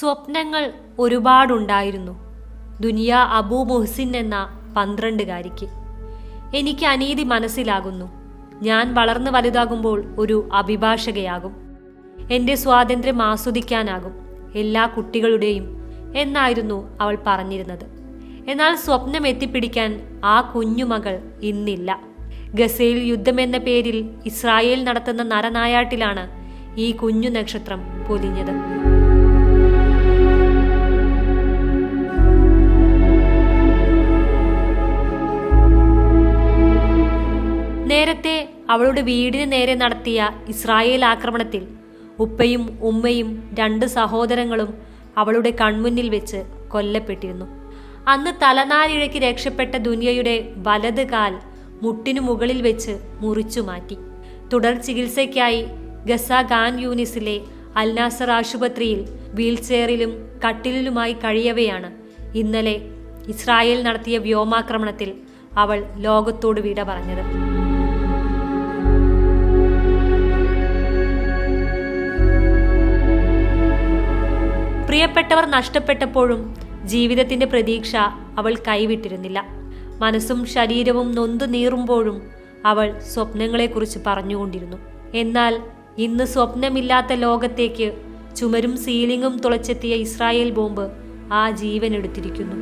സ്വപ്നങ്ങൾ ഒരുപാടുണ്ടായിരുന്നു. ദുനിയ അബൂ മുഹ്സിൻ എന്ന പന്ത്രണ്ടുകാരിക്ക്. എനിക്ക് അനീതി മനസ്സിലാകുന്നു. ഞാൻ വളർന്നു വലുതാകുമ്പോൾ ഒരു അഭിഭാഷകയാകും. എന്റെ സ്വാതന്ത്ര്യം ആസ്വദിക്കാനാകും എല്ലാ കുട്ടികളുടെയും എന്നായിരുന്നു അവൾ പറഞ്ഞിരുന്നത്. എന്നാൽ സ്വപ്നം എത്തിപ്പിടിക്കാൻ ആ കുഞ്ഞുമകൾ ഇന്നില്ല. ഗസയിൽ യുദ്ധമെന്ന പേരിൽ ഇസ്രായേൽ നടത്തുന്ന നരനായാട്ടിലാണ് ഈ കുഞ്ഞു നക്ഷത്രം പൊലിഞ്ഞത് നേരത്തെ അവളുടെ വീടിന് നേരെ നടത്തിയ ഇസ്രായേൽ ആക്രമണത്തിൽ ഉപ്പയും ഉമ്മയും രണ്ട് സഹോദരങ്ങളും അവളുടെ കൺമുന്നിൽ വെച്ച് കൊല്ലപ്പെട്ടിരുന്നു. അന്ന് തലനാരിഴയ്ക്ക് രക്ഷപ്പെട്ട ദുനിയയുടെ വലത് കാൽ മുട്ടിനു മുകളിൽ വെച്ച് മുറിച്ചു മാറ്റി. തുടർ ചികിത്സയ്ക്കായി ഗസ ഖാൻ യൂനിസിലെ അൽനാസർ ആശുപത്രിയിൽ വീൽചെയറിലും കട്ടിലിലുമായി കഴിയവെയാണ് ഇന്നലെ ഇസ്രായേൽ നടത്തിയ വ്യോമാക്രമണത്തിൽ അവൾ ലോകത്തോട് വിട പറഞ്ഞത്. പ്രിയപ്പെട്ടവർ നഷ്ടപ്പെട്ടപ്പോഴും ജീവിതത്തിന്റെ പ്രതീക്ഷ അവൾ കൈവിട്ടിരുന്നില്ല. മനസ്സും ശരീരവും നൊന്തു നീറുമ്പോഴും അവൾ സ്വപ്നങ്ങളെക്കുറിച്ച് പറഞ്ഞുകൊണ്ടിരുന്നു. എന്നാൽ ഇന്ന് സ്വപ്നമില്ലാത്ത ലോകത്തേക്ക് ചുമരും സീലിംഗും തുളച്ചെത്തിയ ഇസ്രായേൽ ബോംബ് ആ ജീവൻ എടുത്തിരിക്കുന്നു